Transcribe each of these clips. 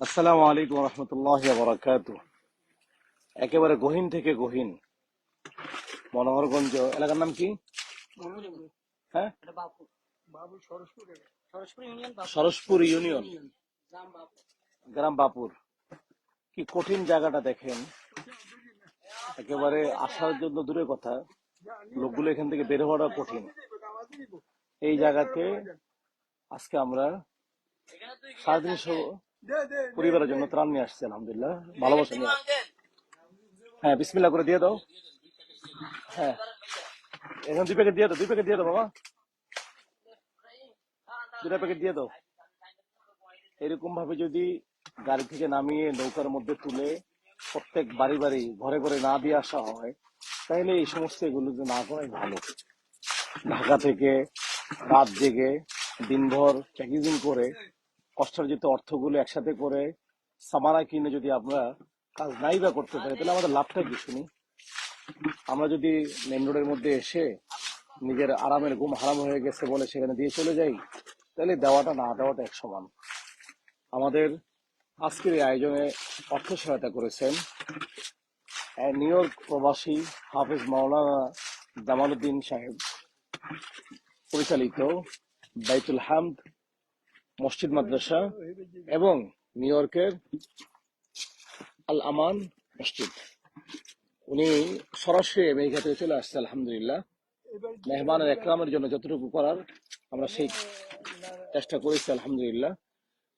আসসালামু আলাইকুম রহমতুল্লাহ বরাকাত একেবারে গহীন থেকে গহীন। মনোহরগঞ্জ এলাকার নাম কি? হ্যাঁ? সরসপুর ইউনিয়ন গ্রাম বাপুর কি কঠিন জায়গাটা দেখেন। একেবারে আসার জন্য দূরের কথা। লোকগুলো এখান থেকে বের হওয়াটা কঠিন। এই জায়গাতে আজকে আমরা সারাদিন সহ- পরিবারের জন্য ত্রাণ নিয়ে আসছি আলহামদুলিল্লাহ। ভালোবাসা নিয়ে হ্যাঁ বিসমিল্লাহ করে দিয়ে দাও। হ্যাঁ। এখন দুই প্যাকেট দিয়ে দাও দুই প্যাকেট দিয়ে দাও বাবা। দুটা প্যাকেট দিয়ে দাও। এরকম ভাবে যদি গাড়ি থেকে নামিয়ে নৌকার মধ্যে তুলে প্রত্যেক বাড়ি বাড়ি ঘরে ঘরে না দিয়ে আসা হয় তাহলে এই সমস্ত এগুলো যে না করাই ভালো। ঢাকা থেকে রাত জেগে দিনভর প্যাকেজিং করে কষ্টার্জিত অর্থগুলো একসাথে করে সামারা কিনে যদি আমরা কাজ নাই বা করতে পারি, তাহলে আমাদের লাভটা কি শুনি? আমরা যদি মেন রোডের মধ্যে এসে নিজের আরামের ঘুম হারাম হয়ে গেছে বলে সেখানে দিয়ে চলে যাই, তাহলে দেওয়াটা না দেওয়াটা এক সমান। আমাদের আজকের এই আয়োজনে অর্থ সহায়তা করেছেন নিউ ইয়র্ক প্রবাসী হাফিজ মাওলানা জামালুদ্দিন সাহেব, পরিচালিত বাইতুল হামদ মসজিদ, মাদ্রাসা এবং নিউ ইয়র্কের আল আমান মসজিদ। উনি সরাসরি আমেরিকা থেকে চলে আসছে, আলহামদুলিল্লাহ। মেহমানের একরামের জন্য যতটুকু করার আমরা সেই চেষ্টা করেছি, আলহামদুলিল্লাহ।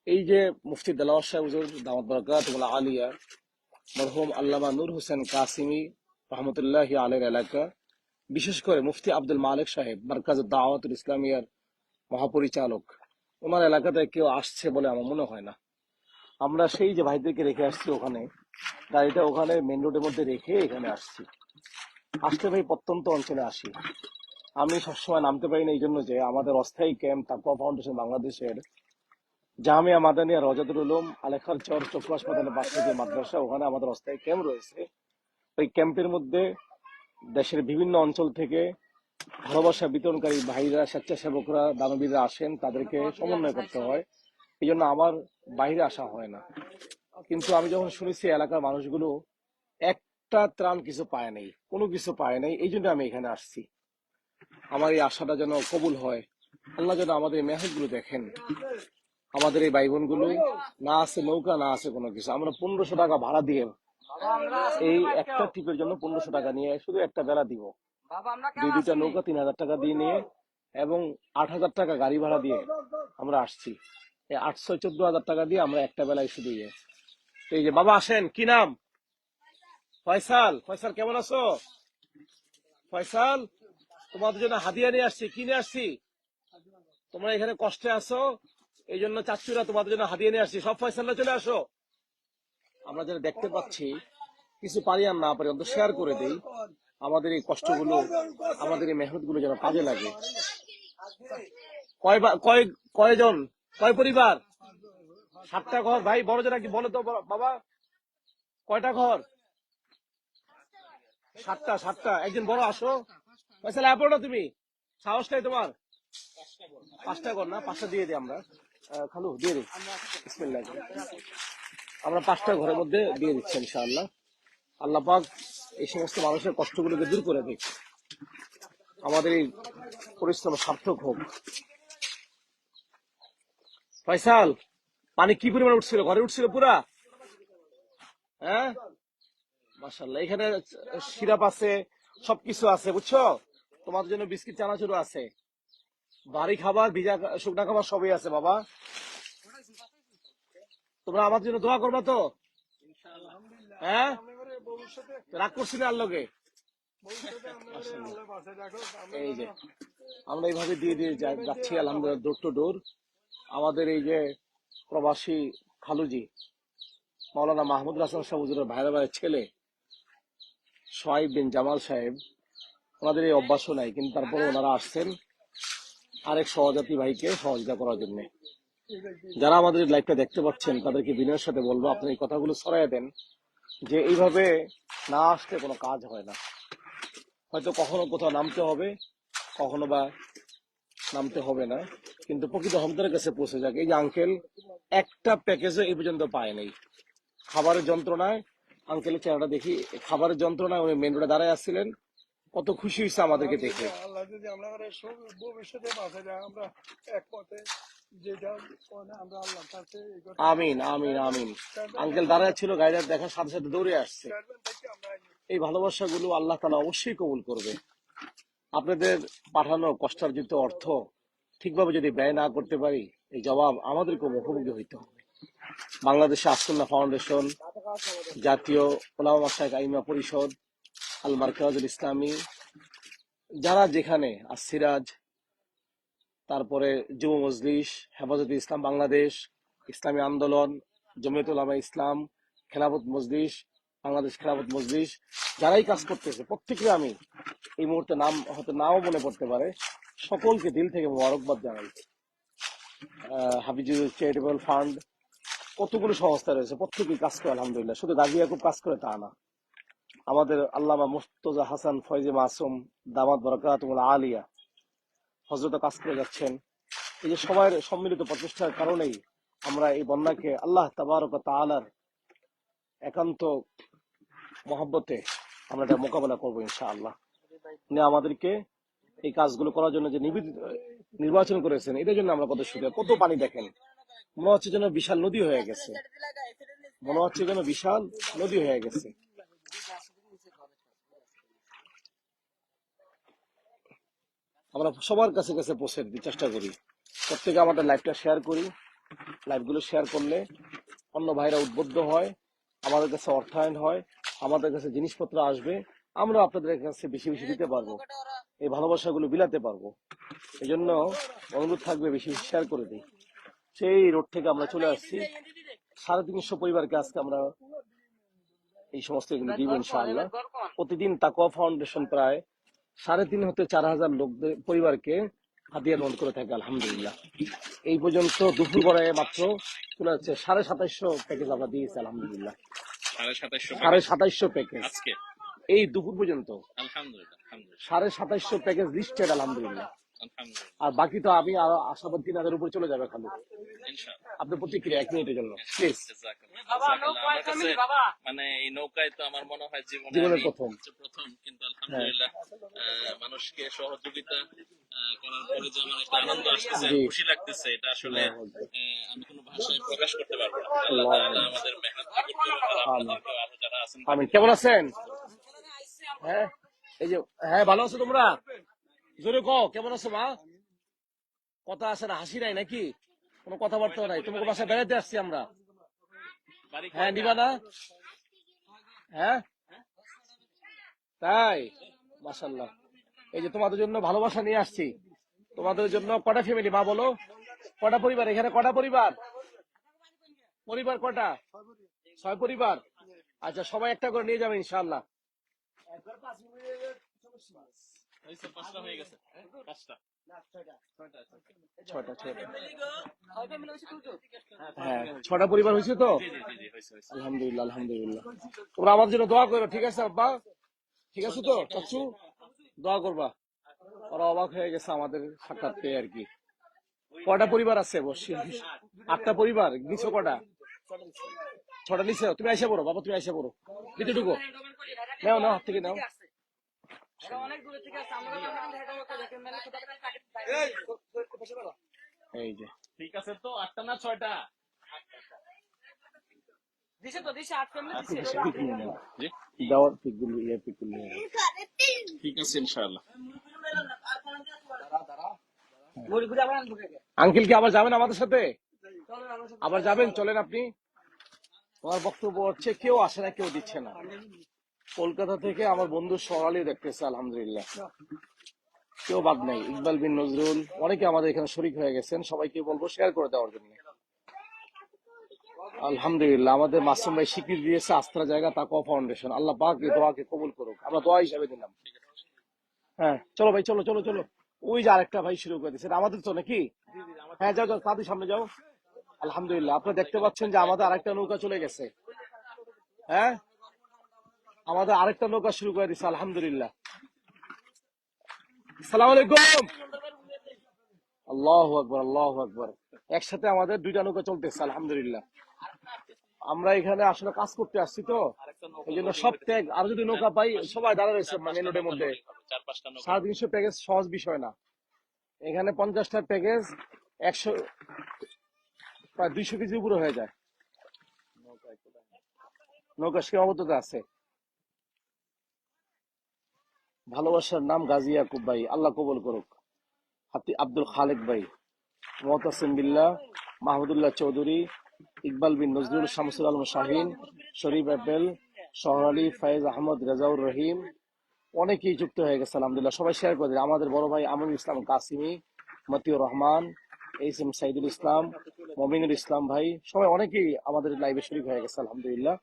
এই যে মুফতি দেলাওয়ার সাহেব দামাত বরকাত আলিয়া, মরহুম আল্লামা নূর হোসেন কাসিমি, রহমতুল্লাহ আলের এলাকা, বিশেষ করে মুফতি আব্দুল মালিক সাহেব মার্কাজ দাওয়াতুল ইসলামিয়ার মহাপরিচালক। ওনার এলাকাতে কেউ আসছে বলে আমার মনে হয় না। আমরা সেই যে ভাইদেরকে রেখে আসছি ওখানে গাড়িটা ওখানে মেন রোডের মধ্যে রেখে এখানে আসছি। আসতে ভাই প্রত্যন্ত অঞ্চলে আসি। আমি সবসময় নামতে পারি না এই জন্য যে আমাদের অস্থায়ী ক্যাম্প তাকুয়া ফাউন্ডেশন বাংলাদেশের, জামিয়া মাদানিয়া রজাদুল উলুম আলেখার চর চক্র হাসপাতালের পাশে যে মাদ্রাসা, ওখানে আমাদের অস্থায়ী ক্যাম্প রয়েছে। ওই ক্যাম্পের মধ্যে দেশের বিভিন্ন অঞ্চল থেকে ভালোবাসা বিতরণকারী ভাইরা স্বেচ্ছাসেবকরা, দানবীররা আসেন, তাদেরকে সমন্বয় করতে হয়। এই জন্য আমার বাইরে আসা হয় না। কিন্তু আমি যখন শুনেছি এলাকার মানুষগুলো, একটা ত্রাণ কিছু পায় নাই, কোনো কিছু পায় নাই, এই জন্য আমি এখানে আসছি। আমার এই আশাটা যেন কবুল হয়। আল্লাহ যেন আমাদের এই মেহনতগুলো দেখেন। আমাদের এই ভাই বোনগুলো না আছে নৌকা, না আছে কোনো কিছু। আমরা পনেরোশো টাকা ভাড়া দিয়ে এই একটা ট্রিপের জন্য পনেরোশো টাকা নিয়ে শুধু একটা বেলা দিব। দুই দুইটা নৌকা তিন হাজার টাকা দিয়ে নিয়ে এবং আট হাজার টাকা গাড়ি ভাড়া দিয়ে আমরা আসছি। এই আটশো চোদ্দ হাজার টাকা দিয়ে আমরা একটা বেলায় শুধু ইয়ে তো এই যে বাবা আসেন কি নাম? ফয়সাল ফয়সাল কেমন আছো? ফয়সাল তোমাদের জন্য হাদিয়া নিয়ে আসছি কি নিয়ে আসছি? তোমরা এখানে কষ্টে আছো এই জন্য চাচ্চুরা তোমাদের জন্য হাদিয়া নিয়ে আসছি। সব ফয়সালরা চলে আসো। আমরা যেটা দেখতে পাচ্ছি কিছু পারি আর না পারি অন্তত শেয়ার করে দেই। আমাদের এই কষ্টগুলো, আমাদের এই মেহনতগুলো যেন কাজে লাগে। কয় কয়জন, কয় পরিবার? সাতটা ঘর। ভাই, বড় জনা কি বলো তো বাবা? কয়টা ঘর? সাতটা সাতটা। একজন বড়, আসো। পয়সা লাভ না তুমি? সাহস নাই তোমার? পাঁচটা ঘর না? পাঁচটা দিয়ে দিই আমরা। খালু, দিয়ে দিই আমরা পাঁচটা ঘরের মধ্যে দিয়ে দিচ্ছি, ইনশাআল্লাহ। আল্লাহ পাক এই সমস্ত মানুষের কষ্টগুলোকে দূর করে দিক। আমাদের এই পরিশ্রম সার্থক হোক। ফয়সাল, পানি কি পরিমাণে উঠছিল? ঘরে উঠছিল পুরা? হ্যাঁ? মাসাল্লাহ এখানে সিরাপ আছে, সবকিছু আছে, বুঝছ? তোমাদের জন্য বিস্কিট, চানাচুরও আছে। বাড়ি খাবার, ভিজা শুকনা খাবার সবই আছে, বাবা। তোমরা আমার জন্য দোয়া করবা তো? হ্যাঁ? রাগ করছি না আল্লোকে এই যে আমরা এইভাবে দিয়ে দিয়ে যাচ্ছি আলহামদুলিল্লাহ ডোর টু ডোর আমাদের এই যে প্রবাসী খালুজি মাওলানা মাহমুদ হাসান সাহেব হুজুরের ভাইরা ভাইয়ের ছেলে সোহাইব বিন জামাল সাহেব ওনাদের এই অভ্যাসও নাই কিন্তু তারপরে ওনারা আসছেন আরেক সহজাতি ভাইকে সহযোগিতা করার জন্য। যারা আমাদের লাইভটা দেখতে পাচ্ছেন তাদেরকে বিনয়ের সাথে বলব আপনি এই কথাগুলো ছড়াই দেন। যে এইভাবে না আসলে কোনো কাজ হয় না। হয়তো কখনো কোথাও নামতে হবে, কখনো বা নামতে হবে না। কিন্তু প্রকৃত হকদারের কাছে পৌঁছে যাক। এই যে আঙ্কেল একটা প্যাকেজও এই পর্যন্ত পায় নাই। খাবারের যন্ত্রণায় আঙ্কেলের চেহারাটা দেখি, খাবারের যন্ত্রণায় উনি মেন রোডে দাঁড়ায় আসছিলেন। কত খুশি হয়েছে আমাদেরকে দেখে। আল্লাহ যদি আমরা ভবিষ্যতে বাঁচা যায় আমরা মানে আমিন আমিন আমিন। আঙ্কেল দাঁড়ায় ছিল গাড়িটা দেখার সাথে সাথে দৌড়ে আসছে। এই ভালোবাসাগুলো আল্লাহ তালা অবশ্যই কবুল করবে। আপনাদের পাঠানো কষ্টার্জিত অর্থ ঠিকভাবে যদি ব্যয় না করতে পারি, এই জবাব আমাদেরকে মুখোমুখি হইতে হবে। বাংলাদেশে আসন্না ফাউন্ডেশন, জাতীয় ওলামা শাহ আইমা পরিষদ, আল মার্কাজুল ইসলামী, যারা যেখানে আর সিরাজ তারপরে যুব মজলিস, হেফাজত ইসলাম বাংলাদেশ, ইসলামী আন্দোলন জমিয়ত উলামা ইসলাম, খেলাফত মজলিস, বাংলাদেশ খেলাফত মজলিস, যারাই কাজ করতেছে প্রত্যেকে আমি এই মুহূর্তে নাম হয়তো নাও মনে পড়তে পারে, সকলকে দিল থেকে মোবারকবাদ জানাই। হাফিজুল চ্যারিটেবল ফান্ড, কতগুলো সংস্থা রয়েছে, প্রত্যেকেই কাজ করে, আলহামদুলিল্লাহ। শুধু গাজী ইয়াকুব কাজ করে তা না। আমাদের আল্লামা মুস্তজা হাসান ফয়জে মাসুম, দামাত বরকাতুল আলিয়া হজরত কাজ করে যাচ্ছেন। এই যে সবার সম্মিলিত প্রচেষ্টার কারণেই আমরা এই বন্যাকে আল্লাহ তাবারক তাআলার একান্ত মহব্বতে আমরা এটা মোকাবেলা করব ইনশাআল্লাহ। উনি আমাদেরকে এই কাজগুলো করার জন্য যে নিবেদিত, নির্বাচন করেছেন এটার জন্য আমরা কত সুখে, কত পানি দেখেন। মনে হচ্ছে যেন বিশাল নদী হয়ে গেছে। মনে হচ্ছে যেন বিশাল নদী হয়ে গেছে। আমরা সবার কাছে কাছে পৌঁছে দিতে চেষ্টা করি। প্রত্যেকে আমাদের লাইভটা শেয়ার করি। লাইভগুলো শেয়ার করলে অন্য ভাইরা উদ্বুদ্ধ হয়, আমাদের কাছে অর্থায়ন হয়, আমাদের কাছে জিনিসপত্র আসবে, আমরা আপনাদের কাছে বেশি বেশি দিতে পারব, এই ভালোবাসাগুলো বিলাতে পারব। এই জন্য অনুরোধ থাকবে বেশি বেশি শেয়ার করে দিই। সেই রোড থেকে আমরা চলে আসছি। সাড়ে তিনশো পরিবারকে আজকে আমরা এই সমস্ত প্রতিদিন তাকওয়া ফাউন্ডেশন প্রায় সাড়ে তিন হতে চার হাজার লোকদের পরিবারকে হাতিয়ার লোন করে থাকে আলহামদুলিল্লাহ। এই পর্যন্ত দুপুর গড়ায় মাত্র চলে যাচ্ছে সাড়ে সাতাইশশো প্যাকেজ আমরা দিয়েছি আলহামদুলিল্লাহ। সাড়ে সাড়ে সাতাইশশো প্যাকেজ এই দুপুর পর্যন্ত। সাড়ে সাতাইশশো প্যাকেজ লিস্টেড আলহামদুলিল্লাহ। আর বাকি তো আমি আরও আশাবাদ তিন হাজার উপরে চলে যাবে খালি। আপনার প্রতিক্রিয়া এক মিনিটের জন্য প্লিজ মানে এই নৌকায় তো আমার মনে হয় জীবনের প্রথম। প্রথম কিন্তু আলহামদুলিল্লাহ মানুষকে সহযোগিতা করার পরে যে আমার একটা আনন্দ আসতেছে খুশি লাগতেছে এটা আসলে আকবার। আহ, আমি কোনো ভাষায় প্রকাশ করতে পারব না। আল্লাহ। আমাদের মেহনত আরও যারা আছেন কেমন আছেন? হ্যাঁ। এই যে হ্যাঁ ভালো আছো তোমরা? জোরে ক কেমন আছো মা? কথা আছে না, হাসি নাই নাকি? কোনো কথাবার্তা নাই। তোমাকে বাসায় বেড়াতে আসছি আমরা। হ্যাঁ নিবা না? হ্যাঁ? তাই? মাসাল্লাহ এই যে তোমাদের জন্য ভালোবাসা নিয়ে আসছি। তোমাদের জন্য কটা ফ্যামিলি মা বলো? কটা পরিবার? এখানে কটা পরিবার? পরিবার কটা? ছয় পরিবার? আচ্ছা সবাই একটা করে নিয়ে যাবে ইনশাল্লাহ পাঁচটা হয়ে গেছে। পাঁচটা। হ্যাঁ ছটা পরিবার হয়েছে তো? আলহামদুলিল্লাহ আলহামদুলিল্লাহ। তোমরা আমার জন্য দোয়া করো ঠিক আছে আব্বা? ঠিক আছে তো চাচ্ছু দোয়া করবা। ওরা অবাক হয়ে গেছে আমাদের সাক্ষাৎ পেয়ে আর কি। কটা পরিবার আছে? অবশ্যই আটটা পরিবার? নিচে কটা ছটা নিচে তুমি আইসা পড়ো বাবা তুমি আইসা পড়ো। দিতে ঢুকো। নাও নাও হাত থেকে নাও। অনেক দূরে থেকে আসছে আমরা যখন হেঁটে হেঁটে দেখে মেলে কোথাও এই! যে। ঠিক আছে তো আটটা না ছয়টা? দিছে তো দিছে আট ফ্যামিলি দিছে বেশি পিক নিয়ে নাও জি? দেওয়ার পিকগুলো ইয়ে পিকগুলো ঠিক আছে ইনশাআল্লাহ। আঙ্কেল কি আবার যাবেন আমাদের সাথে? সাথে। আবার যাবেন চলেন আপনি? তোমার বক্তব্য হচ্ছে কেউ আসে না কেউ দিচ্ছে না। কলকাতা থেকে আমার বন্ধু সরালি দেখতেছে, আলহামদুলিল্লাহ। কেউ বাদ নাই, ইকবাল বিন নজরুল। অনেকে আমাদের এখানে শরিক হয়ে গেছেন, সবাইকে বলব শেয়ার করে দেওয়ার জন্য। আলহামদুলিল্লাহ, আমাদের মাসুম ভাই স্বীকৃতি দিয়েছে, আস্থার জায়গা তাকওয়া ফাউন্ডেশন আল্লাহ পাক এই দোয়াকে কবুল করুক। আমরা দোয়া হিসাবে দিলাম। হ্যাঁ চলো ভাই, চলো চলো চলো। ওই যে আরেকটা ভাই শুরু করে এটা আমাদের তো নাকি? হ্যাঁ যাও যাও, তাদের সামনে যাও। আলহামদুলিল্লাহ আপনারা দেখতে পাচ্ছেন যে আমাদের আরেকটা নৌকা চলে গেছে। হ্যাঁ? আমাদের আরেকটা নৌকা শুরু করে দিচ্ছে আলহামদুলিল্লাহ। সালাম আলাইকুম। আল্লাহ আকবর আল্লাহ আকবর। একসাথে আমাদের দুইটা নৌকা চলতেছে, আলহামদুলিল্লাহ। আমরা এখানে আসলে কাজ করতে আসছি তো, এই জন্য সব ত্যাগ, আর যদি নৌকা পাই, সবাই দাঁড়া মানে মধ্যে। সাড়ে তিনশো প্যাকেজ সহজ বিষয় না। এখানে পঞ্চাশটা প্যাকেজ একশো, প্রায় দুইশো কেজি উপরে হয়ে যায়। নৌকা সীমাবদ্ধতা আছে। ভালোবাসার নাম গাজী ইয়াকুব ভাই, আল্লাহ কবুল করুক। হাতি আব্দুল খালেক ভাই মোহতাসিম বিল্লাহ, মাহমুদুল্লাহ চৌধুরী, ইকবাল বিন নজরুল শামসুল আলম শাহিন, শরীফ অ্যাপেল শহর আলী, ফায়েজ আহমদ রেজাউর রহিম, অনেকেই যুক্ত হয়ে গেছে, আলহামদুলিল্লাহ। সবাই শেয়ার করে আমাদের বড় ভাই আমিনুল ইসলাম কাসিমি, মতিউর রহমান এইচ এম সাইদুল ইসলাম, মমিনুল ইসলাম ভাই, সবাই অনেকেই আমাদের লাইভে শরীফ হয়ে গেছে, আলহামদুলিল্লাহ।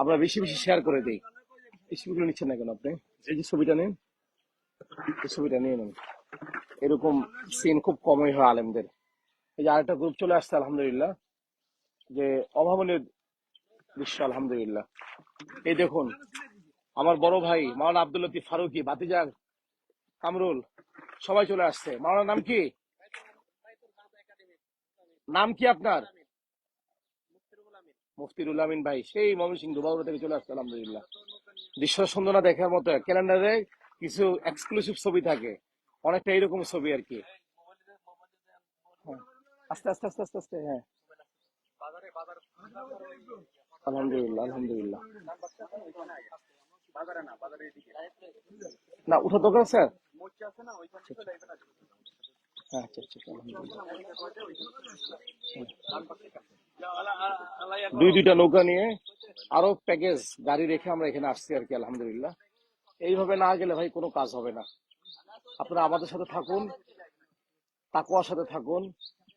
আমরা বেশি বেশি শেয়ার করে দিই। এই ছবিগুলো নিচ্ছেন না কেন আপনি? এই যে ছবিটা নেন। এই ছবিটা নিয়ে নেন। এরকম সিন খুব কমই হয় আলেমদের। এই যে আরেকটা গ্রুপ চলে আসছে, আলহামদুলিল্লাহ। যে অভাবনীয় দৃশ্য, আলহামদুলিল্লাহ। এই দেখুন, আমার বড় ভাই মাওলানা আব্দুল লতিফ ফারুকি বাতিজা কামরুল, সবাই চলে আসছে। মাওলানার নাম কি? নাম কি আপনার? মুফতিরুল আমিন। ভাই, সেই ময়মনসিংহ দুবাউরা থেকে চলে আসছে, আলহামদুলিল্লাহ। দৃশ্য সুন্দরা দেখার মতো ক্যালেন্ডারে কিছু এক্সক্লুসিভ ছবি থাকে অনেকটা এরকম ছবি আর কি হ্যাঁ। আস্তে আস্তে আস্তে আস্তে আস্তে হ্যাঁ আলহামদুলিল্লাহ আলহামদুলিল্লাহ না উঠা দরকার স্যার আচ্ছা আচ্ছা আচ্ছা, আলহামদুলিল্লাহ। দুই দুইটা নৌকা নিয়ে আরও প্যাকেজ গাড়ি রেখে আমরা এখানে আসছি আর কি, আলহামদুলিল্লাহ। এইভাবে না গেলে ভাই কোনো কাজ হবে না। আপনারা আমাদের সাথে থাকুন তাকুয়ার সাথে থাকুন,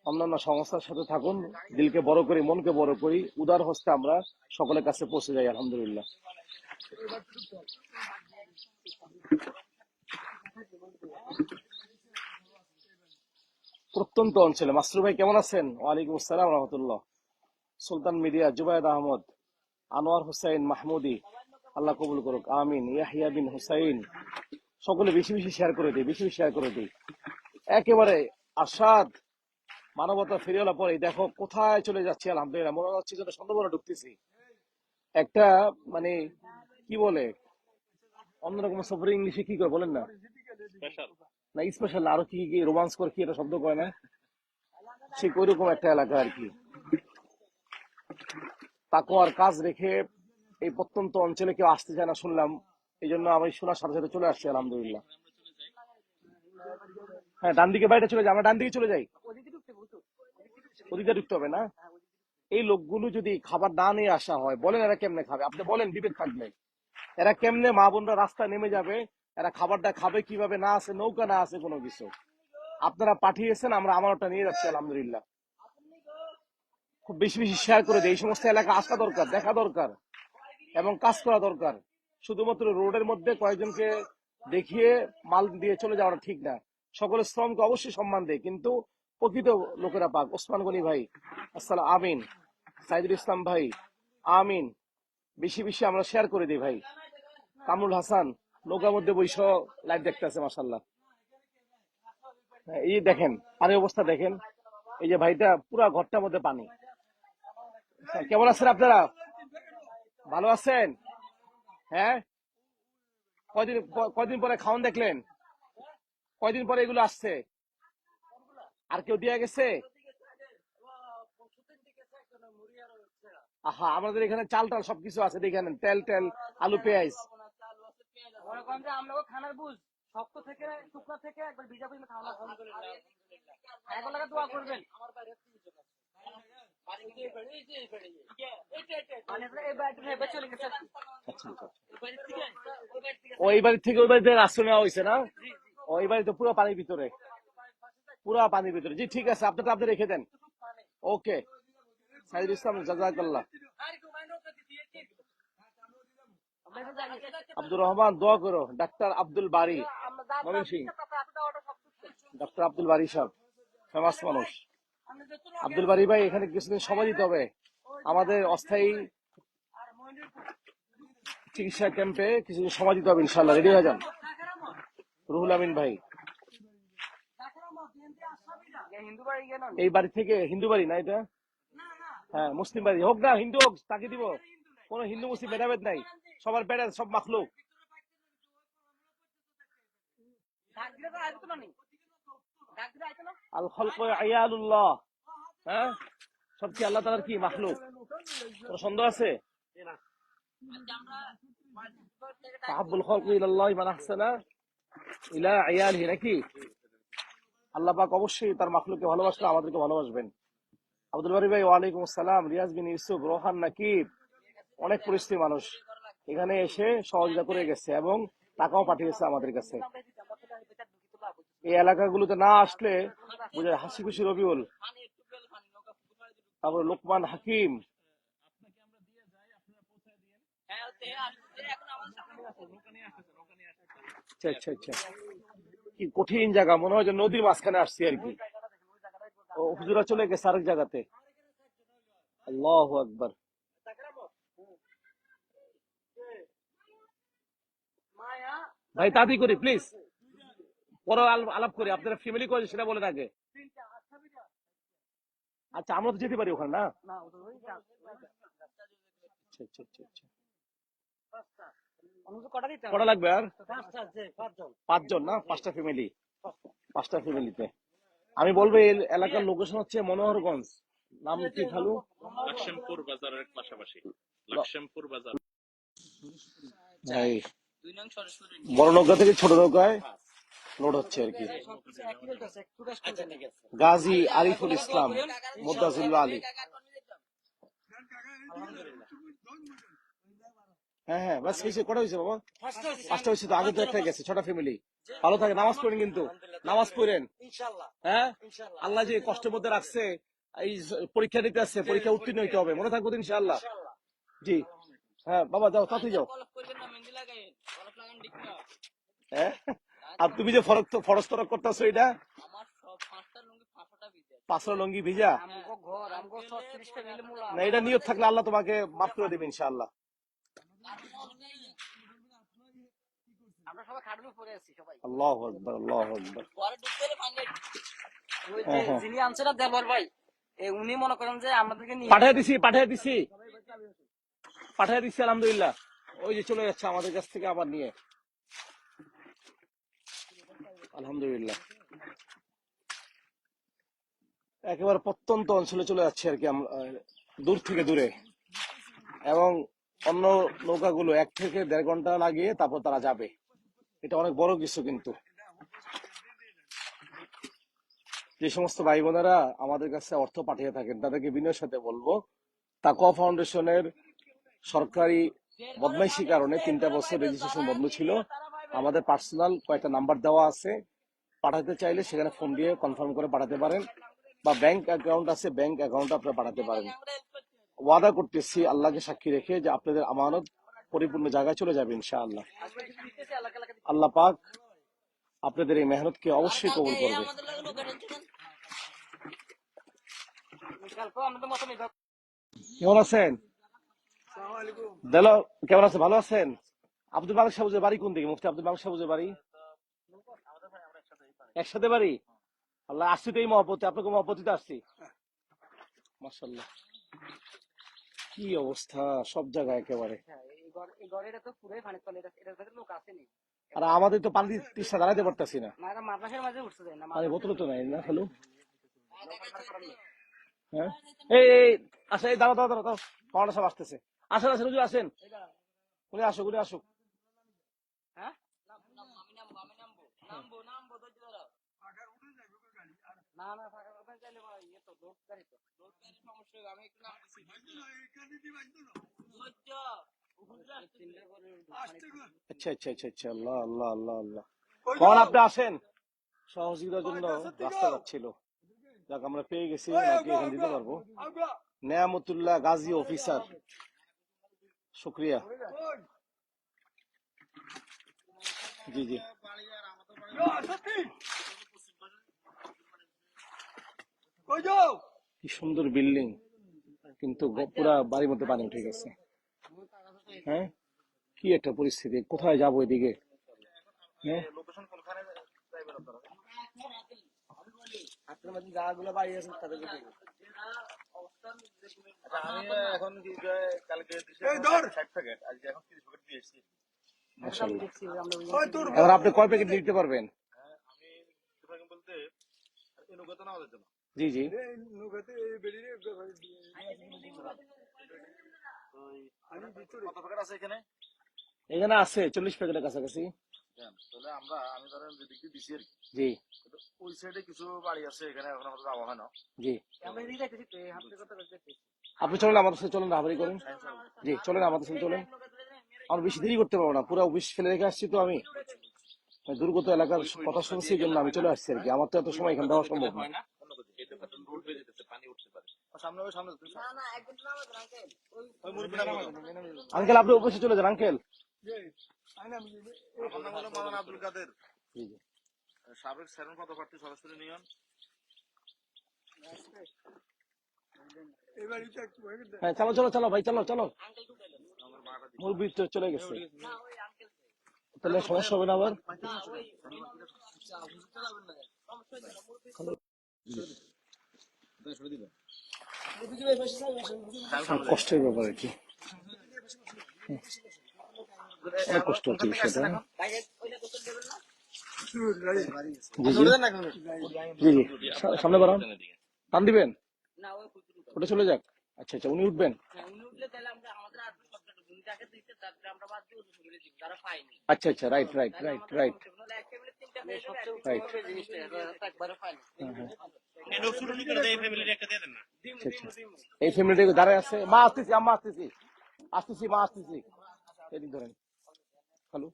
অন্যান্য সংস্থার সাথে থাকুন, দিলকে বড় করি, মনকে বড় করি, উদার হস্তে আমরা সকলের কাছে পৌঁছে যাই, আলহামদুলিল্লাহ। প্রত্যন্ত অঞ্চলে। মাসরুর ভাই, কেমন আছেন? ওয়ালাইকুম আসসালাম, রহমতুল্লাহ। সুলতান মিডিয়া জুবায়দ আহমদ আনোয়ার হুসাইন মাহমুদি আল্লাহ কবুল করুক আমিন। ইয়াহিয়া বিন হুসাইন সকলে বেশি বেশি শেয়ার করে দিই বেশি বেশি শেয়ার করে দিই। একেবারে আসাদ মানবতা ফিরিওয়ালা পরে দেখো কোথায় চলে যাচ্ছে আলহামদুলিল্লাহ। মনে হচ্ছে যেন সুন্দরবনে ঢুকতেছি। একটা মানে কি বলে অন্যরকম সফরে ইংলিশে কি করে বলেন না? স্পেশাল না স্পেশাল আরও কি কি রোমান্স করে কি একটা শব্দ করে না? ঠিক ওইরকম একটা এলাকা আর কি। তাকওয়ার কাজ রেখে এই প্রত্যন্ত অঞ্চলে কেউ আসতে চায় না শুনলাম। এই জন্য আমি শোনার সাথে সাথে চলে আসছি, আলহামদুলিল্লাহ। হ্যাঁ ডান দিকে বাইরে চলে যাই আমরা ডান দিকে চলে যাই। ওদিকে ঢুকতে হবে না? এই লোকগুলো যদি খাবার না নিয়ে আসা হয়, বলেন এরা কেমনে খাবে? আপনি বলেন বিবেক থাকলে। এরা কেমনে মা বোনরা রাস্তায় নেমে যাবে? এরা খাবারটা খাবে কীভাবে? না আছে, নৌকা না আছে কোনো কিছু। আপনারা পাঠিয়েছেন, আমরা আমারটা নিয়ে যাচ্ছি, আলহামদুলিল্লাহ। খুব বেশি বেশি শেয়ার করে দেয়। এই সমস্ত এলাকা আসা দরকার, দেখা দরকার এবং কাজ করা দরকার। শুধুমাত্র রোডের মধ্যে কয়েকজনকে দেখিয়ে মাল দিয়ে চলে যাওয়াটা ঠিক না। সকলের শ্রমকে অবশ্যই সম্মান দেয়, কিন্তু প্রকৃত লোকেরা পাক। ওসমান গনি ভাই, আসসালাম, আমিন। সাইদুল ইসলাম ভাই, আমিন। বেশি বেশি আমরা শেয়ার করে দিই ভাই। কামরুল হাসান, নৌকার মধ্যে বৈশ লাইভ দেখতে আছে মাসাল্লাহ এই দেখেন, পানির অবস্থা দেখেন। এই যে ভাইটা পুরা ঘরটার মধ্যে পানি। কেমন আছেন আপনারা? ভালো আছেন? হ্যাঁ? কয়দিন, ক- কয়দিন পরে খাওয়ান দেখলেন? কয়দিন পরে এগুলো আসছে? আর কেউ দিয়ে গেছে? আহা, আমাদের এখানে চাল টাল সবকিছু আছে দেখেন তেল টেল, আলু পেঁয়াজ। থেকে ওই বাড়ি থেকে ওই বাড়িতে নেওয়া হয়েছে না? ওই বাড়িতে পুরো পানির ভিতরে। পুরো পানির ভিতরে। জি, ঠিক আছে আপনি রেখে দেন। ওকে। সাইদুল ইসলাম আব্দুর রহমান, দোয়া করো। ডাক্তার আব্দুল বাড়ি সিং। ডাক্তার আব্দুল বাড়ি সাহেব। ফেমাস মানুষ। আব্দুল বাড়ি ভাই এখানে কিছুদিন সময় দিতে হবে। আমাদের অস্থায়ী চিকিৎসা ক্যাম্পে কিছুদিন সময় দিতে হবে ইনশাল্লাহ রেডি হয়ে যান। রুহুল আমিন ভাই। এই বাড়ি থেকে হিন্দু বাড়ি না এটা? হ্যাঁ মুসলিম বাড়ি। হোক না হিন্দু হোক তাকে দিব। কোন হিন্দু মুসলিম ভেদাভেদ নাই। সবার বেড়া সব মাখলুক। আল হ্যাঁ? আল্লাহ তাআলার কি অবশ্যই তার মাখলুককে ভালোবাসলে আমাদেরকে ভালোবাসবেন। আব্দুল বারি ভাই, ওয়ালাইকুম আসসালাম। রিয়াজ বিন ইউসুফ, রোহান নাকিব, অনেক পরিস্থিতি মানুষ। এখানে এসে সহযোগিতা করে গেছে এবং টাকাও পাঠিয়েছে আমাদের কাছে আমরা দিতে আমরা তো বেচার ঢুকি তো লাভ হচ্ছে এই এলাকাগুলোতে না আসলে বুঝে হাসি খুশি রবিউল। তারপর লোকমান হাকিম। আচ্ছা কি কঠিন জায়গা, মনে হয় যে নদীর মাঝখানে আসছি আর কি। হুজুরা চলে গেছে আরেক জায়গাতে। আল্লাহ আকবার। ভাই, তাড়াতাড়ি করি প্লিজ পরে আলাপ করি। আপনারা ফ্যামিলি করেছে সেটা বলে তিনটা আচ্ছা আমরা তো যেতে পারি ওখানে না? কটা লাগবে আর? পাঁচজন। পাঁচজন না? পাঁচটা ফ্যামিলি পাঁচটা। ফ্যামিলিতে আমি বলব এই এলাকার লোকেশন হচ্ছে মনোহরগঞ্জ। নাম কি খালু? লাকশেমপুর বাজারের পাশাপাশি। লাকশেমপুর বাজার। ভাই দুই নং সরাসরি বড় নৌকা থেকে ছোট নৌকায়? লোড হচ্ছে আর কি। গাজী আরিফুল ইসলাম মুদাজিল্লা আলী। হ্যাঁ হ্যাঁ বাস হয়েছে কটা হয়েছে বাবা? পাঁচটা হয়েছে তো আগে তো একটা গেছে ছটা ফ্যামিলি ভালো থাকে নামাজ পড়েন কিন্তু নামাজ পড়েন। হ্যাঁ? আল্লাহ যে কষ্টের মধ্যে রাখছে এই পরীক্ষা দিতে আসছে পরীক্ষা উত্তীর্ণ হইতে হবে মনে থাকব ইনশাআল্লাহ। জি। হ্যাঁ বাবা যাও তাড়াতাড়ি যাও। হ্যাঁ? আর তুমি যে ফরজ তরক করতেছো এটা? পাঁচটা লুঙ্গি ভিজে। পাঁচশো লঙ্গি ভিজা? আমগো ঘর আমগো 36টা মিলে মূলা না এটা নিয়ত থাকলে আল্লাহ তোমাকে মাফ করে দেবে ইনশাআল্লাহ। আমরা সবাই খাটুনে পড়ে আছি সবাই। আল্লাহ আকবার আল্লাহ আকবার। ঘরে ঢুকতে হলে পানি ওই যে। যিনি আনছে দেবর ভাই উনি মনে করেন যে আমাদেরকে নিয়ে পাঠিয়ে দিছি পাঠিয়ে দিছি। পাঠিয়ে দিছি আলহামদুলিল্লাহ। ওই যে চলে যাচ্ছে আমাদের কাছ থেকে আবার নিয়ে। আলহামদুলিল্লাহ। একেবারে প্রত্যন্ত অঞ্চলে চলে যাচ্ছে আর কি দূর থেকে দূরে। এবং অন্য নৌকাগুলো এক থেকে দেড় ঘণ্টা লাগিয়ে তারপর তারা যাবে। এটা অনেক বড় কিছু কিন্তু। যে সমস্ত ভাই বোনেরা আমাদের কাছে অর্থ পাঠিয়ে থাকেন, তাদেরকে বিনয়ের সাথে বলব, তাকওয়া ফাউন্ডেশনের সরকারি বদমাইশি কারণে তিনটা বছর রেজিস্ট্রেশন বন্ধ ছিল। আমাদের পার্সোনাল কয়েকটা নাম্বার দেওয়া আছে। পাঠাতে চাইলে সেখানে ফোন দিয়ে কনফার্ম করে পাঠাতে পারেন। বা ব্যাংক অ্যাকাউন্ট আছে ব্যাংক অ্যাকাউন্ট আপনারা পাঠাতে পারেন। ওয়াদা করতেছি আল্লাহকে সাক্ষী রেখে যে আপনাদের আমানত পরিপূর্ণ জায়গায় চলে যাবে ইনশাআল্লাহ। আল্লাহ পাক আপনাদের এই মেহনতকে অবশ্যই কবুল করবে। কেমন আছেন? কেমন আছে ভালো আছেন? আব্দুল মালিক সাহুজের বাড়ি কোন দিকে? মুফতি আব্দুল মালিক সাহুজের বাড়ি? একসাথে বাড়ি? আল্লাহ আসছি তো এই মহাপতি আপনাকে মহাপতিতে আসছি। কি অবস্থা? সব জায়গায় একেবারে। হ্যাঁ, আর আমাদের তো পানি তৃষ্ণা দাঁড়াতে পারতেছি না। বোতল তো নাই না হ্যালো হ্যাঁ? এই আচ্ছা এই দাঁড়াও দাঁড়াও দাঁড়াও পাওনা সব আসতেছে। আসেন আসেন আসেন। উনি আসুক উনি আসুক। না না ফাঁকা কথা চাইলে ভাই ইয়ে তো লোক গাড়ি তো। লোক গাড়ি সমস্যা আমি একটু নাম দিচ্ছি ধৈর্য হুজুর আসছে। চিন্তা করে আচ্ছা আচ্ছা আচ্ছা আচ্ছা আল্লাহ আল্লাহ আল্লাহ আল্লাহ। কখন আপনি আসেন? সহযোগিতার জন্য রাস্তা যাচ্ছিল। যাক আমরা পেয়ে গেছি নাকি এখানে দিতে পারব? নেয়ামতুল্লাহ গাজী অফিসার। শুক্রিয়া। জি জি। কি সুন্দর বিল্ডিং। কিন্তু পুরা বাড়ির মধ্যে পানি উঠে গেছে। হ্যাঁ? কি একটা পরিস্থিতি। কোথায় যাব এদিকে? হ্যাঁ? এবার আপনি কয় প্যাকেট দিতে পারবেন? আমি বলতে জি জি। এখানে এখানে? আছে চল্লিশ প্যাকেটের কাছাকাছি। তাহলে আমরা আমি ধরেন যেদিক দিয়ে দিছি আর জি। ওই সাইডে কিছু বাড়ি আছে এখানে এখন আমাদের যাওয়া হয় না। জি। আমরা এদিকে যাইতেছি তো এই হাতের কথা বলতেছি আপনি চলেন আমাদের সাথে চলেন রাহাবারি করেন। জি চলেন আমাদের সাথে চলেন। আমরা বেশি দেরি করতে পারব না পুরো অফিস ফেলে রেখে আসছি তো আমি। মানে দুর্গত এলাকার কথা শুনছি জন্য আমি চলে আসছি আর কি। আমার তো এত সময় এখানে দেওয়া সম্ভব না? রোড যেতেছে পানি উঠতে পারে। সামনে সামনে না না একদিন নামাজ আঙ্কেল আঙ্কেল আপনি চলে যান আঙ্কেল। আমি আমার নাম হলো মাওলানা আব্দুল কাদের। সাবেক সেরন পদপ্রার্থী এটা একটু হয়ে গেছে হ্যাঁ চলো চলো চলো ভাই চলো চলো। মুরব্বী চলে গেছে। না ওই আঙ্কেল তাহলে সমস্যা হবে না আবার? আর কষ্টের ব্যাপার কি। অনেক কষ্ট হচ্ছে বিষয়টা। জি জি। সা- সামনে বাড়ান। টান দিবেন? ওটা চলে যাক। আচ্ছা আচ্ছা উনি উঠবেন। হ্যাঁ আচ্ছা আচ্ছা রাইট রাইট রাইট রাইট এই ফ্যামিলিটা দাঁড়ায় আছে? মা আসতেছি আম্মা আসতেছি। আসতেছি মা আসতেছি। এদিক ধরেন। হ্যালো?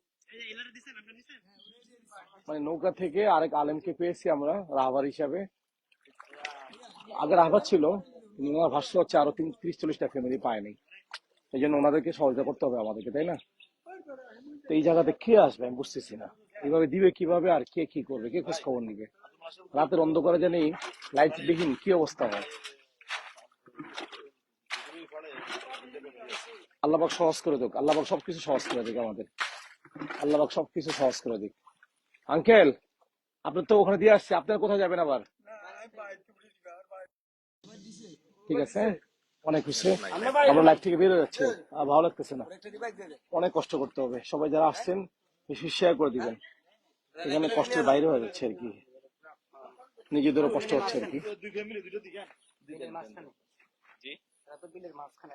মানে নৌকা থেকে আরেক আলেমকে পেয়েছি আমরা রাহবার হিসাবে। আগে রাহবার ছিল কিন্তু ওনার ভাষ্য হচ্ছে আরও তিন ত্রিশ চল্লিশটা ফ্যামিলি পায়নি এই জন্য ওনাদেরকে সহযোগিতা করতে হবে আমাদেরকে তাই না? তো এই জায়গাতে কে আসবে আমি বুঝতেছি না। এইভাবে দিবে, কীভাবে আর কে কি করবে, কে খোঁজ খবর নিবে? রাতের অন্ধকারে জানি লাইট বিহীন কি অবস্থা হয়? আল্লাহবাক সহজ করে দিক, আল্লাহবাক সবকিছু সহজ করে দিক আমাদের। আল্লাহবাক সবকিছু সহজ করে দিক। আঙ্কেল, আপনি তো ওখানে দিয়ে আসছে, আপনার কোথায় যাবেন আবার? ঠিক আছে, অনেক খুশি আমরা লাইফ থেকে বেরোয় যাচ্ছে। আর ভালো লাগতেছে না। অনেক কষ্ট করতে হবে। সবাই যারা আসছেন বেশি শেয়ার করে দিবেন। এখানে কষ্টের বাইরে হয়ে যাচ্ছে আর কি। নিজেদেরও কষ্ট হচ্ছে আর কি। মাঝখানে